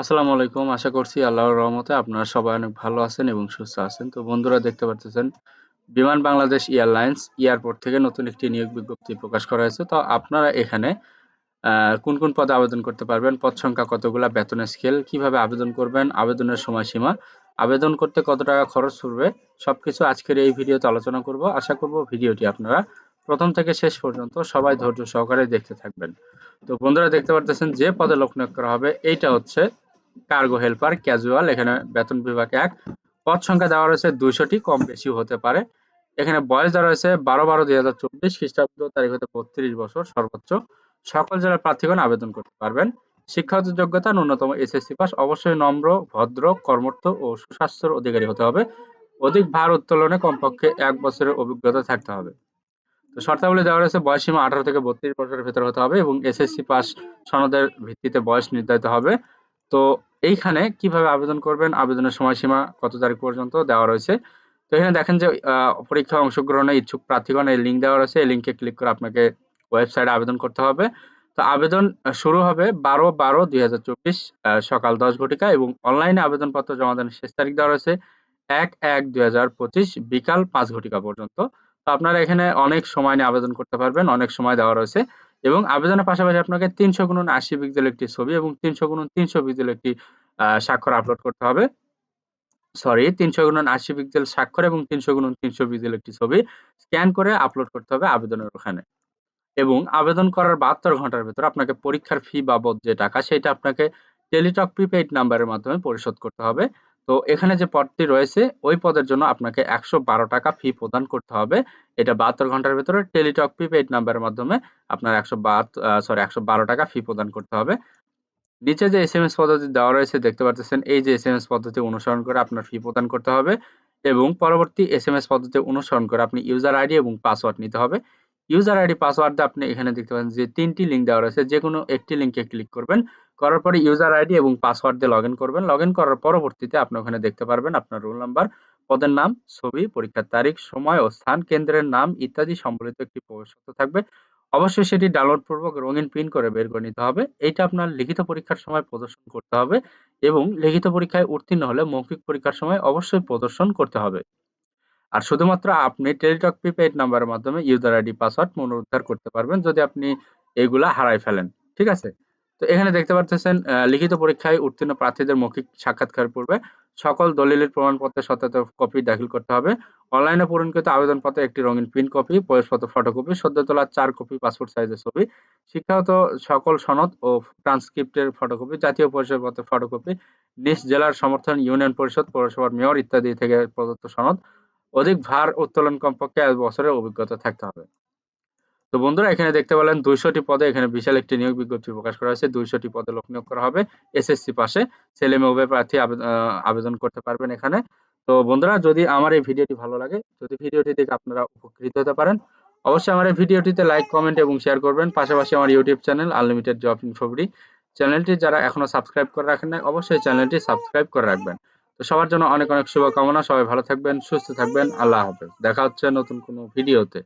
আসসালামু আলাইকুম। আশা করছি আল্লাহর রহমতে আপনারা সবাই অনেক ভালো আছেন এবং সুস্থ আছেন। তো বন্ধুরা দেখতে পাচ্ছেন, বিমান বাংলাদেশ এয়ারলাইন্স এয়ারপোর্ট থেকে নতুন একটি নিয়োগ বিজ্ঞপ্তি প্রকাশ করা হয়েছে। তো আপনারা এখানে কোন কোন পদে আবেদন করতে পারবেন? পদ সংখ্যা কতগুলা? বেতনের স্কেল কীভাবে আবেদন করবেন? আবেদনের সময়সীমা? আবেদন করতে কত টাকা খরচ পড়বে? সবকিছু আজকের এই ভিডিওতে আলোচনা করব। আশা করব ভিডিওটি আপনারা প্রথম থেকে শেষ পর্যন্ত সবাই ধৈর্য সহকারে দেখতে থাকবেন। তো বন্ধুরা দেখতে পারতেছেন যে পদে লোক নিয়োগ করা হবে। এইটা হচ্ছে কার্গো হেল্পার ক্যাজুয়াল এখানে বেতন বিভাগ এক। পদ সংখ্যা দেওয়া রয়েছে দুইশোটি, কম বেশি হতে পারে। এখানে বয়স দেওয়া রয়েছে বারো বারো দুই হাজার চব্বিশ, খ্রিস্টাব্দ তারিখ হতে বত্রিশ বছর সর্বোচ্চ। সকল জেলার প্রার্থীগণ আবেদন করতে পারবেন। শিক্ষাগত যোগ্যতা, ন্যূনতম এসএসসি পাস অবশ্যই নম্র, ভদ্র, কর্মর্থ ও সুস্বাস্থ্যের অধিকারী হতে হবে। অধিক ভার উত্তোলনে কমপক্ষে এক বছরের অভিজ্ঞতা থাকতে হবে। তো শর্তাবলী দেওয়া রয়েছে বয়স সীমা আঠারো থেকে বত্রিশ বছরের ভেতরে হতে হবে এবং এসএসসি পাস সনদের ভিত্তিতে বয়স নির্ধারিত হবে। তো এইখানে কীভাবে আবেদন করবেন? আবেদনের সময়সীমা কত তারিখ পর্যন্ত দেওয়া রয়েছে? তো এখানে দেখেন যে পরীক্ষায় অংশগ্রহণে ইচ্ছুক প্রার্থীগণ এই লিঙ্ক দেওয়া রয়েছে। এই লিঙ্কে ক্লিক করে আপনাকে ওয়েবসাইটে আবেদন করতে হবে। তো আবেদন শুরু হবে বারো বারো দুই সকাল দশ ঘটিকা এবং অনলাইনে আবেদনপত্র জমা দেওয়ার শেষ তারিখ দেওয়া রয়েছে এক এক দুই বিকাল পাঁচ ঘটিকা পর্যন্ত। তো আপনারা এখানে অনেক সময় নিয়ে আবেদন করতে পারবেন, অনেক সময় দেওয়া রয়েছে। এবং আবেদনের পাশাপাশি আপনাকে তিনশো গুণন আশি পিক্সেল একটি ছবি এবং তিনশো গুণন তিনশো পিক্সেল একটি স্বাক্ষর আপলোড করতে হবে। সরি তিনশো গুণন আশি পিক্সেল স্বাক্ষর এবং তিনশো গুণন তিনশো পিক্সেল একটি ছবি স্ক্যান করে আপলোড করতে হবে আবেদনের ওখানে। এবং আবেদন করার বাহাত্তর ঘণ্টার ভেতর আপনাকে পরীক্ষার ফি বাবদ যে টাকা, সেটা আপনাকে টেলিটক প্রিপেইড নাম্বারের মাধ্যমে পরিশোধ করতে হবে। তো এখানে যে পদটি রয়েছে, ওই পদের জন্য আপনাকে একশো বারো টাকা ফি প্রদান করতে হবে। এটা বাহাত্তর ঘণ্টার ভেতরে টেলিটক প্রিপেইড নাম্বারের মাধ্যমে আপনার একশো সরি একশো বারো টাকা ফি প্রদান করতে হবে। নিচে যে এস এম এস পদ্ধতি দেওয়া রয়েছে, দেখতে পাচ্ছেন, এই যে এস এম এস পদ্ধতি অনুসরণ করে আপনার ফি প্রদান করতে হবে এবং পরবর্তী এস এম এস পদ্ধতি অনুসরণ করে আপনি ইউজার আইডি এবং পাসওয়ার্ড নিতে হবে। ইউজার আইডি পাসওয়ার্ড আপনি এখানে দেখতে পাচ্ছেন যে তিনটি লিঙ্ক দেওয়া রয়েছে যে কোনো একটি লিঙ্কে ক্লিক করবেন। করার পরে ইউজার আইডি এবং পাসওয়ার্ড দিয়ে লগ করবেন। লগ করার পরবর্তীতে আপনি ওখানে দেখতে পারবেন আপনার রোল নাম্বার পদের নাম, ছবি, পরীক্ষার তারিখ, সময় ও স্থান, কেন্দ্রের নাম ইত্যাদি সম্বলিত একটি প্রবেশপত্র থাকবে। অবশ্যই সেটি ডাউনলোড পূর্বক রঙিন প্রিন্ট করে বের করে নিতে হবে। এটা আপনার লিখিত পরীক্ষার সময় প্রদর্শন করতে হবে এবং লিখিত পরীক্ষায় উত্তীর্ণ হলে মৌখিক পরীক্ষার সময় অবশ্যই প্রদর্শন করতে হবে। আর শুধুমাত্র আপনি টেলিটক প্রিপেইড নাম্বারের মাধ্যমে ইউজার আইডি পাসওয়ার্ড পুনরুদ্ধার করতে পারবেন যদি আপনি এগুলা হারাই ফেলেন। ঠিক আছে? তো এখানে দেখতে পাচ্ছেন লিখিত পরীক্ষায় উত্তীর্ণ প্রার্থীদের মৌখিক সাক্ষাৎকার পূর্বে সকল দলিলের প্রমাণপত্রের সত্যায়িত কপি দাখিল করতে হবে। অনলাইনে পূরণকৃত আবেদনপত্রে একটি রঙিন প্রিন্ট কপি, প্রবেশপত্র, ফটোকপি, সদ্য তোলা চার কপি, পাসপোর্ট সাইজের ছবি, শিক্ষাগত সকল সনদ ও ট্রান্সক্রিপ্টের ফটোকপি, জাতীয় পরিচয়পত্রের ফটোকপি, নিজ জেলার সমর্থন ইউনিয়ন পরিষদ, পৌরসভার মেয়র ইত্যাদি থেকে প্রদত্ত সনদ, অধিক ভার উত্তোলন কমপক্ষে এক বছরের অভিজ্ঞতা থাকতে হবে। তো বন্ধুরা, এখানে দেখতে পেলেন দুইশোটি পদে এখানে বিশাল একটি নিয়োগ বিজ্ঞপ্তি প্রকাশ করা হয়েছে। দুইশোটি পদে লোক নিয়োগ করা হবে এসএসসি পাশে। ছেলে মেয়ে উভয় প্রার্থী আবেদন করতে পারবেন এখানে। তো বন্ধুরা, যদি আমার এই ভিডিওটি ভালো লাগে, যদি ভিডিওটি দেখে আপনারা উপকৃত হতে পারেন, অবশ্যই আমার এই ভিডিওটিতে লাইক, কমেন্ট এবং শেয়ার করবেন। পাশাপাশি আমার ইউটিউব চ্যানেল আনলিমিটেড জব ইনফোবডি চ্যানেলটি যারা এখনও সাবস্ক্রাইব করে রাখেন না অবশ্যই চ্যানেলটি সাবস্ক্রাইব করে রাখবেন। তো সবার জন্য অনেক অনেক শুভকামনা। সবাই ভালো থাকবেন, সুস্থ থাকবেন। আল্লাহ হাফেজ। দেখা হচ্ছে নতুন কোনো ভিডিওতে।